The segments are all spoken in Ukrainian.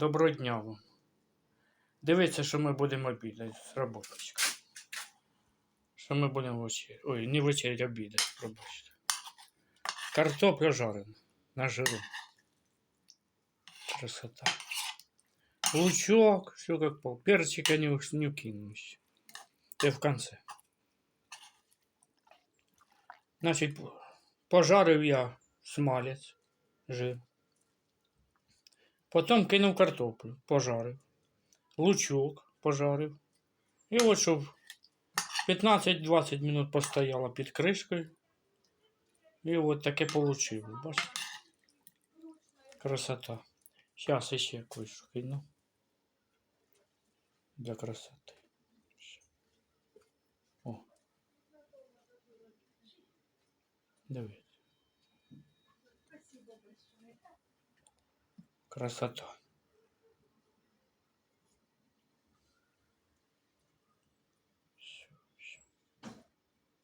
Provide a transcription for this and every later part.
Доброго дня вам. Дивіться, що ми будемо обідати з роботочка. Що ми будемо вечеряти. Ой, не вечеряти, обідати, пробачте. Картопля жарена на жиру. Красота. Лучок, все как пол. Перчика не, не кинул еще. В конце. Значить, пожарив я смалець, жир. Потім кинув картоплю, пожарив. Лучок пожарив. І от щоб 15-20 минут постояла під кришкою. І от таке получилось. Бачите? Красота. Зараз ще кое-що кину. Для красоти. О. Дивіться. Красота.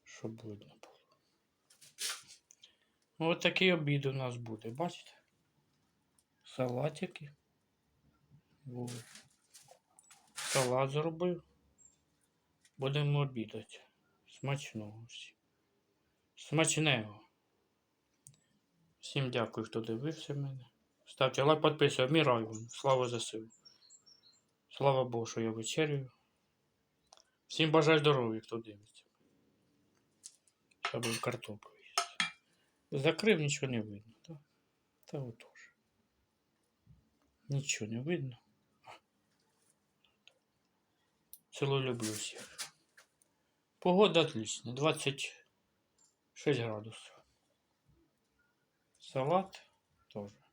Щоб видно було. Ось такий обід у нас буде, бачите? Салатики. От. Салат зробив. Будемо обідати. Смачного всім. Смачного. Всім дякую, хто дивився мене. Ставте лайк, підписуйтесь. Вмираю. Слава ЗСУ. Слава Богу, що я вечерюю. Всім бажаю здоров'я, хто дивиться. Щоб картоплю їсти. Закрив, нічого не видно. Так? Та отож. Нічого не видно. Целую люблю всех. Погода отличная. 26 градусов. Салат тоже.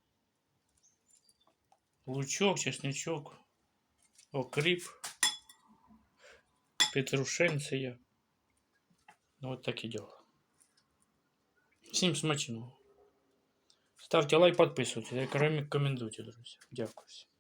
Лучок, чесночок, окрип, петрушенція. Ну, вот такі дела. Всім смачного. Ставте лайк, підписуйтесь, рекомендуйте, друзі. Дякую. всім.